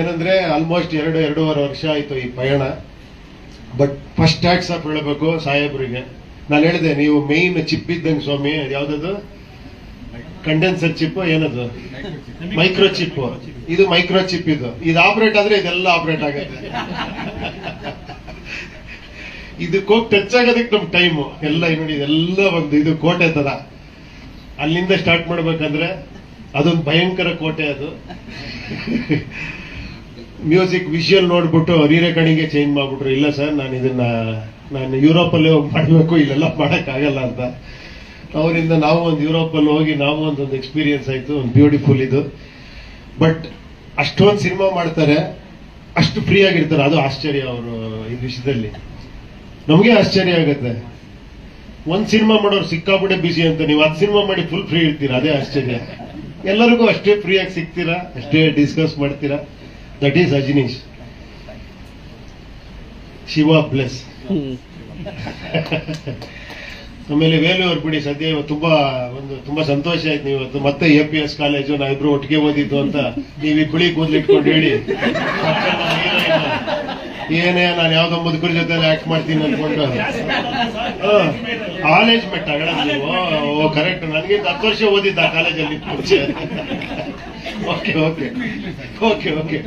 ಏನಂದ್ರೆ ಆಲ್ಮೋಸ್ಟ್ ಎರಡು, ಎರಡೂವರೆ ವರ್ಷ ಆಯ್ತು ಈ ಪಯಣ. ಬಟ್ ಫಸ್ಟ್ ಟ್ಯಾಕ್ಸ್ ಆಫ್ ಹೇಳಬೇಕು ಸಾಹೇಬ್ರಿಗೆ. ನಾನು ಹೇಳಿದೆ, ನೀವು ಮೇಯ್ನ್ ಚಿಪ್ ಇದ್ದಂಗೆ ಸ್ವಾಮಿ, ಯಾವ್ದದು? ಕಂಡೆನ್ಸರ್ ಚಿಪ್ ಏನದು? ಮೈಕ್ರೋ ಚಿಪ್ ಇದು ಮೈಕ್ರೋ ಚಿಪ್ ಇದು. ಇದು ಆಪರೇಟ್ ಆದ್ರೆ ಇದೆಲ್ಲ ಆಪರೇಟ್ ಆಗುತ್ತೆ. ಇದಕ್ಕೆ ಹೋಗಿ ಟಚ್ ಆಗೋದಕ್ಕೆ ನಮ್ ಟೈಮು ಎಲ್ಲ ನೋಡಿ, ಇದೆಲ್ಲ ಒಂದು ಇದು ಕೋಟೆ ತರ ಅಲ್ಲಿಂದ ಸ್ಟಾರ್ಟ್ ಮಾಡ್ಬೇಕಂದ್ರೆ ಅದೊಂದು ಭಯಂಕರ ಕೋಟೆ ಅದು. ಮ್ಯೂಸಿಕ್ ವಿಷುವಲ್ ನೋಡ್ಬಿಟ್ಟು ರೀರೆಕಾರ್ಡಿಂಗ್ಗೆ ಚೇಂಜ್ ಮಾಡ್ಬಿಟ್ರು. ಇಲ್ಲ ಸರ್ ನಾನು ಇದನ್ನ, ನಾನು ಯುರೋಪಲ್ಲಿ ಹೋಗಿ ಮಾಡಬೇಕು, ಇಲ್ಲೆಲ್ಲ ಆಗಲ್ಲ ಅಂತ. ಅವರಿಂದ ನಾವು ಒಂದು ಯುರೋಪಲ್ಲಿ ಹೋಗಿ ನಾವು ಒಂದೊಂದು ಎಕ್ಸ್ಪೀರಿಯನ್ಸ್ ಆಯ್ತು, ಒಂದು ಬ್ಯೂಟಿಫುಲ್ ಇದು. ಬಟ್ ಅಷ್ಟೊಂದು ಸಿನಿಮಾ ಮಾಡ್ತಾರೆ, ಅಷ್ಟು ಫ್ರೀ ಆಗಿರ್ತಾರೆ. ಅದು ಆಶ್ಚರ್ಯ ಅವರು ಈ ವಿಷಯದಲ್ಲಿ. ನಮಗೆ ಆಶ್ಚರ್ಯ ಆಗುತ್ತೆ. ಒಂದು ಸಿನಿಮಾ ಮಾಡೋರು ಸಿಕ್ಕಾಪಟ್ಟೆ ಬಿಸಿ ಅಂತ. ನೀವು ಅದು ಸಿನಿಮಾ ಮಾಡಿ ಫುಲ್ ಫ್ರೀ ಇರ್ತೀರಾ, ಅದೇ ಆಶ್ಚರ್ಯ. ಎಲ್ಲರಿಗೂ ಅಷ್ಟೇ ಫ್ರೀಯಾಗಿ ಸಿಗ್ತೀರಾ, ಅಷ್ಟೇ ಡಿಸ್ಕಸ್ ಮಾಡ್ತೀರಾ. That is Ajaneesh Shiva plus ಆಮೇಲೆ ವೇಲು ಅವ್ರು ಬಿಡಿ ಸದ್ಯ ತುಂಬಾ ಒಂದು ತುಂಬಾ ಸಂತೋಷ ಆಯ್ತು ನೀವು ಇವತ್ತು. ಮತ್ತೆ ಎ ಪಿ ಎಸ್ ಕಾಲೇಜು ನಾವಿಬ್ರು ಒಟ್ಟಿಗೆ ಓದಿದ್ದು ಅಂತ ನೀವು ಈ ಬಿಳಿ ಕೂದಲಿಟ್ಕೊಂಡು ಹೇಳಿ. ಏನೇ ನಾನು ಯಾವ್ದೋ ಮುದುಕರ ಜೊತೆ ಆಕ್ಟ್ ಮಾಡ್ತೀನಿ ಅನ್ಕೊಂಡು. ಕಾಲೇಜ್ ಮೆಟ್ಟ ನೀವು. ಓ ಕರೆಕ್ಟ್ ನನಗಿಂತ ಹತ್ತು ವರ್ಷ ಓದಿದ್ದ ಆ ಕಾಲೇಜಲ್ಲಿ ಓಕೆ ಓಕೆ ಓಕೆ ಓಕೆ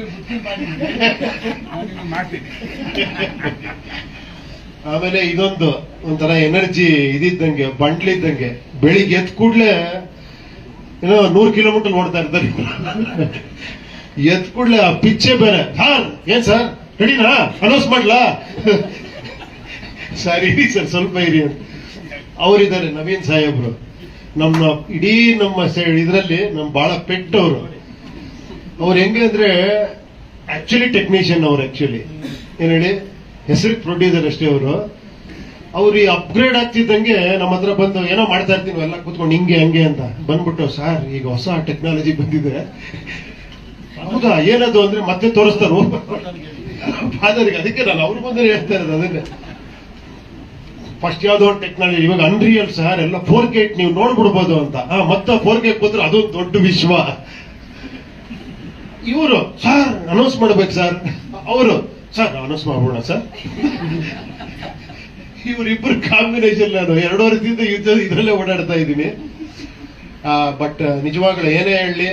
ಆಮೇಲೆ ಇದೊಂದು ಒಂಥರ ಎನರ್ಜಿ ಇದಿದ್ದಂಗೆ ಬಂಡ್ಲಿದ್ದಂಗೆ ಬೆಳಿಗ್ಗೆ ಎದ್ ಕೂಡ್ಲೆ ಏನೋ ನೂರು ಕಿಲೋಮೀಟರ್ ಓಡ್ತಾ ಇರ್ತಾರೆ ಎದ್ ಕೂಡ್ಲೆ ಆ ಪಿಚ್ಚೆ ಬೇರೆ. ಸರ್, ಏನ್ ಸರ್? ರೆಡಿನಾ ಅನೌನ್ಸ್ ಮಾಡ್ಲಾ? ಸರ್ ಸರ್, ಸ್ವಲ್ಪ ಇರಿ ಅವರಿದ್ದಾರೆ ನವೀನ್ ಸಾಹೇಬ್ರು. ನಮ್ಮ ಇಡೀ ನಮ್ಮ ಇದರಲ್ಲಿ ನಮ್ಮ ಬಹಳ ಪೆಟ್ ಅವರು ಅವ್ರು ಹೆಂಗೆ ಅಂದ್ರೆ ಆಕ್ಚುಲಿ ಟೆಕ್ನಿಷಿಯನ್ ಅವ್ರು ಆಕ್ಚುಲಿ ಏನ್ ಹೇಳಿ? ಹೆಸರು ಪ್ರೊಡ್ಯೂಸರ್ ಅಷ್ಟೇ ಅವರು. ಅವ್ರು ಈ ಅಪ್ಗ್ರೇಡ್ ಆಗ್ತಿದ್ದಂಗೆ ನಮ್ಮ ಹತ್ರ ಬಂದು ಏನೋ ಮಾಡ್ತಾ ಇರ್ತೀವಿ ಎಲ್ಲ ಕೂತ್ಕೊಂಡು ಹಿಂಗೆ, ಹಂಗೆ ಅಂತ. ಬಂದ್ಬಿಟ್ಟು, ಸರ್, ಈಗ ಹೊಸ ಟೆಕ್ನಾಲಜಿ ಬಂದಿದೆ. ಹೌದಾ? ಏನದು ಅಂದ್ರೆ ಮತ್ತೆ ತೋರಿಸ್ತಾರೆ? ಅದಕ್ಕೆ ನಾನು ಅವ್ರಿಗೆ ಬಂದ್ರೆ ಹೇಳ್ತಾ ಇರೋದು, ಅದನ್ನೇ. ಫಸ್ಟ್ ಯಾವ್ದೋ ಟೆಕ್ನಾಲಜಿ ಇವಾಗ ಅನ್ರಿಯಲ್ ಸರ್ ಎಲ್ಲ ಫೋರ್ ಕೆ ನೀವು ನೋಡ್ಬಿಡ್ಬೋದು ಅಂತ. ಮತ್ತೆ ಫೋರ್ ಕೆ ಬಂದ್ರೆ ಅದೊಂದು ದೊಡ್ಡ ವಿಶ್ವ. ಇವರು, ಸರ್ ಅನೌನ್ಸ್ ಮಾಡ್ಬೇಕು, ಸರ್. ಅವರು, ಸರ್ ಅನೌನ್ಸ್ ಮಾಡ್ಬೋಣ ಸರ್. ಇವರಿಬ್ಬರು ಕಾಂಬಿನೇಷನ್ ನಾನು ಎರಡು ವರ್ಷದಿಂದ ಯುದ್ಧ ಇದರಲ್ಲೇ ಓಡಾಡ್ತಾ ಇದ್ದೀನಿ. ಬಟ್ ನಿಜವಾಗ್ಲೂ ಏನೇ ಹೇಳಿ,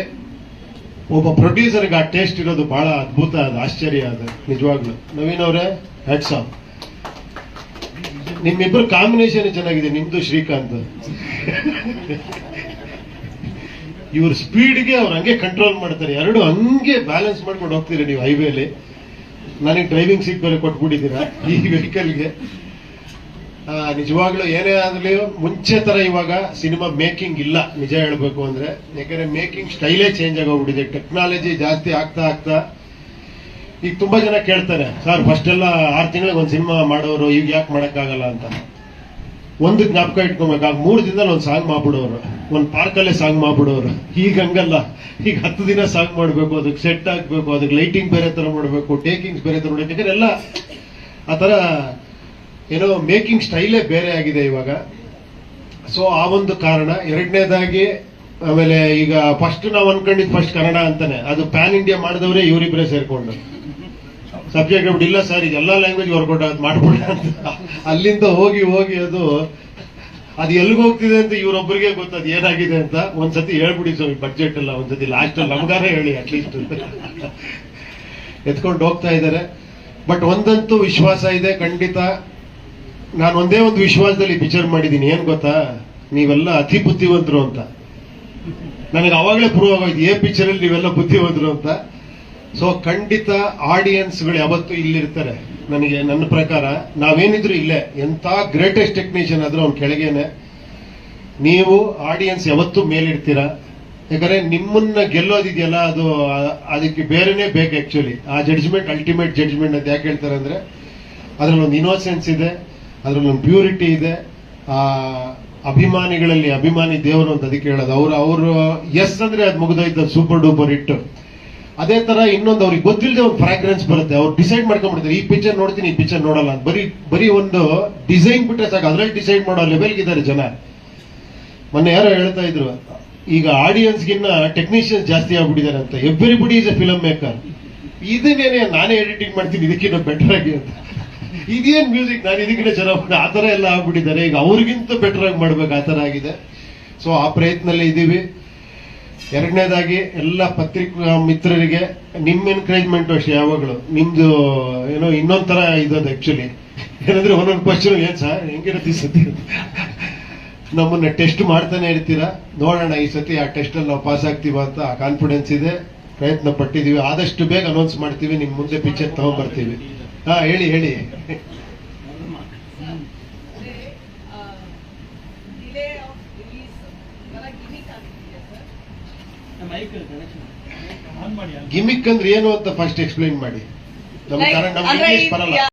ಒಬ್ಬ ಪ್ರೊಡ್ಯೂಸರ್ಗೆ ಆ ಟೇಸ್ಟ್ ಇರೋದು ಬಹಳ ಅದ್ಭುತ, ಅದು ಆಶ್ಚರ್ಯ ಅದು, ನಿಜವಾಗ್ಲೂ. ನವೀನ್ ಅವರೇ ಹ್ಯಾಟ್ಸ್ ಆಫ್ ನಿಮ್ಮಿಬ್ರು ಕಾಂಬಿನೇಷನ್ ಚೆನ್ನಾಗಿದೆ, ನಿಮ್ದು ಶ್ರೀಕಾಂತ್. ಇವ್ರ ಸ್ಪೀಡ್ಗೆ ಅವ್ರು ಹಂಗೆ ಕಂಟ್ರೋಲ್ ಮಾಡ್ತಾರೆ. ಎರಡು ಹಂಗೆ ಬ್ಯಾಲೆನ್ಸ್ ಮಾಡ್ಕೊಂಡು ಹೋಗ್ತೀರಿ ನೀವು ಹೈವೇಲಿ ನನಗೆ ಡ್ರೈವಿಂಗ್ ಸೀಟ್ ಬೇರೆ ಕೊಟ್ಬಿಟ್ಟಿದ್ದೀರಾ ಈ ವೆಹಿಕಲ್ಗೆ ನಿಜವಾಗ್ಲೂ ಏನೇ ಆದ್ರೂ ಮುಂಚೆ ತರ ಇವಾಗ ಸಿನಿಮಾ ಮೇಕಿಂಗ್ ಇಲ್ಲ, ನಿಜ ಹೇಳಬೇಕು ಅಂದ್ರೆ. ಯಾಕಂದ್ರೆ ಮೇಕಿಂಗ್ ಸ್ಟೈಲೇ ಚೇಂಜ್ ಆಗೋಗ್ಬಿಟ್ಟಿದೆ. ಟೆಕ್ನಾಲಜಿ ಜಾಸ್ತಿ ಆಗ್ತಾ ಆಗ್ತಾ ಈಗ ತುಂಬಾ ಜನ ಕೇಳ್ತಾರೆ, ಸರ್ ಫಸ್ಟ್ ಎಲ್ಲ ಆರು ತಿಂಗಳಿಗೆ ಒಂದು ಸಿನಿಮಾ ಮಾಡೋರು ಈಗ ಯಾಕೆ ಮಾಡೋಕ್ಕಾಗಲ್ಲ ಅಂತ. ಒಂದು ಜ್ಞಾಪಕ ಇಟ್ಕೊಬೇಕು, ಆಗ ಮೂರು ದಿನದಲ್ಲಿ ಒಂದು ಸಾಂಗ್ ಮಾಡ್ಬಿಡೋರು, ಒಂದು ಪಾರ್ಕಲ್ಲೇ ಸಾಂಗ್ ಮಾಡ್ಬಿಡೋರು. ಈಗ ಹಂಗಲ್ಲ. ಈಗ ಹತ್ತು ದಿನ ಸಾಂಗ್ ಮಾಡಬೇಕು, ಅದಕ್ಕೆ ಸೆಟ್ ಆಗಬೇಕು ಅದಕ್ಕೆ ಲೈಟಿಂಗ್ ಬೇರೆ ತರ ಮಾಡಬೇಕು, ಟೇಕಿಂಗ್ಸ್ ಬೇರೆ ತರ ಮಾಡಬೇಕು ಯಾಕಂದ್ರೆ ಎಲ್ಲ ಆ ಥರ ಏನೋ ಮೇಕಿಂಗ್ ಸ್ಟೈಲೇ ಬೇರೆ ಆಗಿದೆ ಇವಾಗ. ಸೊ, ಆ ಒಂದು ಕಾರಣ. ಎರಡನೇದಾಗಿ, ಆಮೇಲೆ ಈಗ ಫಸ್ಟ್ ನಾವು ಅನ್ಕೊಂಡಿದ್ ಫಸ್ಟ್ ಕನ್ನಡ ಅಂತಾನೆ. ಅದು ಪ್ಯಾನ್ ಇಂಡಿಯಾ ಮಾಡಿದವರೇ ಇವರಿಬ್ಬರೇ ಸೇರ್ಕೊಂಡು. ಸಬ್ಜೆಕ್ಟ್ ಹೇಳ್ಬಿಟ್ಟು ಇಲ್ಲ ಸರ್ ಈಗ ಎಲ್ಲಾ ಲ್ಯಾಂಗ್ವೇಜ್ ವರ್ಕೌಟ್ ಅಂತ ಮಾಡ್ಬಿಡ ಅಲ್ಲಿಂದ ಹೋಗಿ ಹೋಗಿ ಅದು ಅದು ಎಲ್ಲಿಗೆ ಹೋಗ್ತಿದೆ ಅಂತ ಇವ್ರೊಬ್ಬರಿಗೆ ಗೊತ್ತದು ಏನಾಗಿದೆ ಅಂತ ಒಂದ್ಸತಿ ಹೇಳ್ಬಿಡಿ ಸ್ವಾಮಿ ಬಜೆಟ್ ಎಲ್ಲ ಒಂದ್ಸತಿ ಲಾಸ್ಟ್ ಅಲ್ಲಿ ನಮ್ಗಾರ ಹೇಳಿ ಅಟ್ಲೀಸ್ಟ್ ಎತ್ಕೊಂಡು ಹೋಗ್ತಾ ಇದ್ದಾರೆ. ಬಟ್ ಒಂದಂತೂ ವಿಶ್ವಾಸ ಇದೆ, ಖಂಡಿತ. ನಾನು ಒಂದೇ ಒಂದು ವಿಶ್ವಾಸದಲ್ಲಿ ಪಿಚರ್ ಮಾಡಿದ್ದೀನಿ ಏನ್ ಗೊತ್ತಾ? ನೀವೆಲ್ಲ ಅತಿ ಬುದ್ಧಿವಂತರು ಅಂತ. ನನಗೆ ಅವಾಗಲೇ ಪ್ರೂವ್ ಆಗೋಯ್ತು ಏ ಪಿಚ್ಚರಲ್ಲಿ ಅಲ್ಲಿ ನೀವೆಲ್ಲ ಬುದ್ಧಿವಂತರು ಅಂತ. ಸೊ ಖಂಡಿತ ಆಡಿಯನ್ಸ್ಗಳು ಯಾವತ್ತೂ ಇಲ್ಲಿರ್ತಾರೆ. ನನಗೆ, ನನ್ನ ಪ್ರಕಾರ, ನಾವೇನಿದ್ರು ಇಲ್ಲೇ ಎಂತ ಗ್ರೇಟೆಸ್ಟ್ ಟೆಕ್ನಿಷಿಯನ್ ಆದ್ರೂ ಅವ್ನ ಕೆಳಗೇನೆ, ನೀವು ಆಡಿಯನ್ಸ್ ಯಾವತ್ತೂ ಮೇಲಿಡ್ತೀರಾ? ಯಾಕಂದ್ರೆ ನಿಮ್ಮನ್ನ ಗೆಲ್ಲೋದಿದೆಯಲ್ಲ, ಅದು ಅದಕ್ಕೆ ಬೇರೆನೆ ಬೇಕು ಆಕ್ಚುಲಿ ಆ ಜಡ್ಜ್ಮೆಂಟ್ ಅಲ್ಟಿಮೇಟ್ ಜಡ್ಜ್ಮೆಂಟ್ ಅಂತ ಯಾಕೆ ಹೇಳ್ತಾರೆ ಅಂದ್ರೆ, ಅದ್ರಲ್ಲಿ ಒಂದು ಇನ್ನೋಸೆನ್ಸ್ ಇದೆ, ಅದ್ರಲ್ಲಿ ಒಂದು ಪ್ಯೂರಿಟಿ ಇದೆ, ಆ, ಅಭಿಮಾನಿಗಳಲ್ಲಿ ಅಭಿಮಾನಿ ದೇವರು ಅಂತ ಅದಕ್ಕೆ ಹೇಳೋದು. ಅವರು ಅವರು ಎಸ್ ಅಂದ್ರೆ ಅದು ಮುಗಿದೋಯ್ತು ಸೂಪರ್ ಡೂಪರ್ ಹಿಟ್ ಅದೇ ತರ ಇನ್ನೊಂದು ಅವ್ರಿಗೆ ಗೊತ್ತಿಲ್ಲದೆ ಒಂದು ಫ್ರಾಗ್ರೆನ್ಸ್ ಬರುತ್ತೆ. ಅವ್ರು ಡಿಸೈಡ್ ಮಾಡ್ಕೊಂಡ್ಬಿಡ್ತಾರೆ, ಈ ಪಿಕ್ಚರ್ ನೋಡ್ತೀನಿ, ಈ ಪಿಕ್ಚರ್ ನೋಡಲ್ಲ ಬರೀ ಬರೀ ಒಂದು ಡಿಸೈನ್ ಬಿಟ್ಟರೆ ಸಾಕು. ಅದ್ರಲ್ಲಿ ಡಿಸೈಡ್ ಮಾಡೋ ಲೆವೆಲ್ಗೆ ಇದ್ದಾರೆ ಜನ. ಮೊನ್ನೆ ಯಾರೋ ಹೇಳ್ತಾ ಇದ್ರು, ಈಗ ಆಡಿಯನ್ಸ್ಗಿನ್ನ ಟೆಕ್ನಿಷಿಯನ್ಸ್ ಜಾಸ್ತಿ ಆಗ್ಬಿಟ್ಟಿದ್ದಾರೆ ಅಂತ. Everybody is a film maker ಇದನ್ನೇನೆ ನಾನೇ ಎಡಿಟಿಂಗ್ ಮಾಡ್ತೀನಿ, ಇದಕ್ಕಿಂತ ಬೆಟರ್ ಆಗಿ ಅಂತ. ಇದೇನ್ ಮ್ಯೂಸಿಕ್ ನಾನು ಇದಕ್ಕಿಂತ ಚೆನ್ನಾಗಿ ಆ ಥರ ಎಲ್ಲ ಆಗ್ಬಿಟ್ಟಿದ್ದಾರೆ. ಈಗ ಅವ್ರಿಗಿಂತ ಬೆಟರ್ ಆಗಿ ಮಾಡ್ಬೇಕು, ಆ ಥರ ಆಗಿದೆ. ಸೊ ಆ ಪ್ರಯತ್ನಲ್ಲೇ ಇದ್ದೀವಿ ಎರಡನೇದಾಗಿ ಎಲ್ಲ ಪತ್ರಿಕಾ ಮಿತ್ರರಿಗೆ ನಿಮ್ಮ ಎನ್ಕರೇಜ್ಮೆಂಟ್ ಅಷ್ಟೇ ಯಾವಾಗಲೂ ನಿಮ್ದು ಏನೋ ಇನ್ನೊಂದ್ ತರ ಇರೋದು ಆಕ್ಚುಲಿ ಏನಂದ್ರೆ ಒಂದೊಂದು ಕ್ವಶನ್ ಏನ್ ಸರ್ ಹೆಂಗಿರುತ್ತೆ ಸತಿ? ನಮ್ಮನ್ನ ಟೆಸ್ಟ್ ಮಾಡ್ತಾನೆ ಇರ್ತೀರಾ? ನೋಡೋಣ ಈ ಸತಿ ಆ ಟೆಸ್ಟ್ ಅಲ್ಲಿ ನಾವು ಪಾಸ್ ಆಗ್ತೀವ ಅಂತ ಕಾನ್ಫಿಡೆನ್ಸ್ ಇದೆ. ಪ್ರಯತ್ನ ಪಟ್ಟಿದೀವಿ ಆದಷ್ಟು ಬೇಗ ಅನೌನ್ಸ್ ಮಾಡ್ತೀವಿ. ನಿಮ್ ಮುಂದೆ ಪಿಕ್ಚರ್ ತಗೊಂಡ್ಬರ್ತೀವಿ. ಹಾ, ಹೇಳಿ ಹೇಳಿ ಡಿಲೇ ಆಫ್ ರಿಲೀಸ್ ಒಂಥರ ಗಿಮಿಕ್ ಆಗ್ತಿದೆ ಸರ್ ಮೈಕ್ ಕನೆಕ್ಷನ್ ಆನ್ ಮಾಡಿ ಗಿಮಿಕ್ ಅಂದ್ರೆ ಏನು ಅಂತ ಫಸ್ಟ್ ಎಕ್ಸ್ಪ್ಲೈನ್ ಮಾಡಿ. ನಮ್ಮ ಕರೆಂಟ್ ಕನ್ನಡ ಬರಲ್ಲ.